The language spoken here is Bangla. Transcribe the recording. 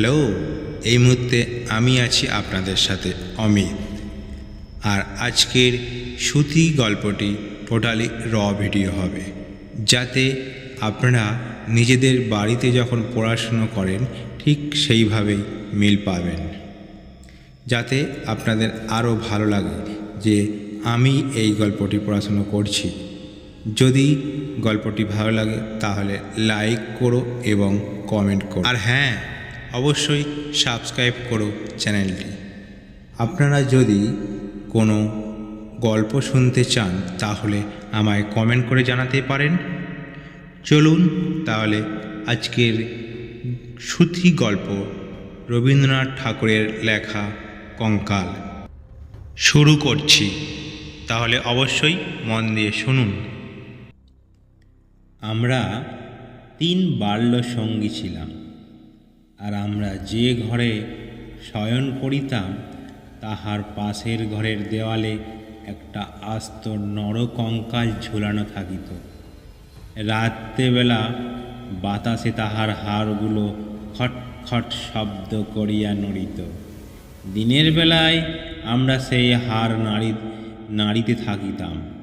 হ্যালো, এই মুহূর্তে আমি আছি আপনাদের সাথে অমিত। আর আজকের সুতি গল্পটি টোটালি র ভিডিও হবে, যাতে আপনারা নিজেদের বাড়িতে যখন পড়াশুনো করেন, ঠিক সেইভাবেই মিল পাবেন। যাতে আপনাদের আরও ভালো লাগে যে আমি এই গল্পটি পড়াশুনো করছি। যদি গল্পটি ভালো লাগে, তাহলে লাইক করো এবং কমেন্ট করো। আর হ্যাঁ অবশ্যই সাবস্ক্রাইব করো চ্যানেলটি। আপনারা যদি কোনো গল্প শুনতে চান, তাহলে আমায় কমেন্ট করে জানাতে পারেন। চলুন তাহলে আজকের সুথি গল্প রবীন্দ্রনাথ ঠাকুরের লেখা কঙ্কাল। শুরু করছি। তাহলে অবশ্যই মন দিয়ে শুনুন। আমরা তিন বাল্য সঙ্গী ছিলাম। আর আমরা যে ঘরে শয়ন করিতাম, তাহার পাশের ঘরের দেওয়ালে একটা আস্ত নরকঙ্কাল ঝুলানো থাকিত। রাত্রেবেলা বাতাসে তাহার হাড়গুলো খটখট শব্দ করিয়া নড়িত। দিনের বেলায় আমরা সেই হাড় নাড়ি, নাড়িতে থাকিতাম।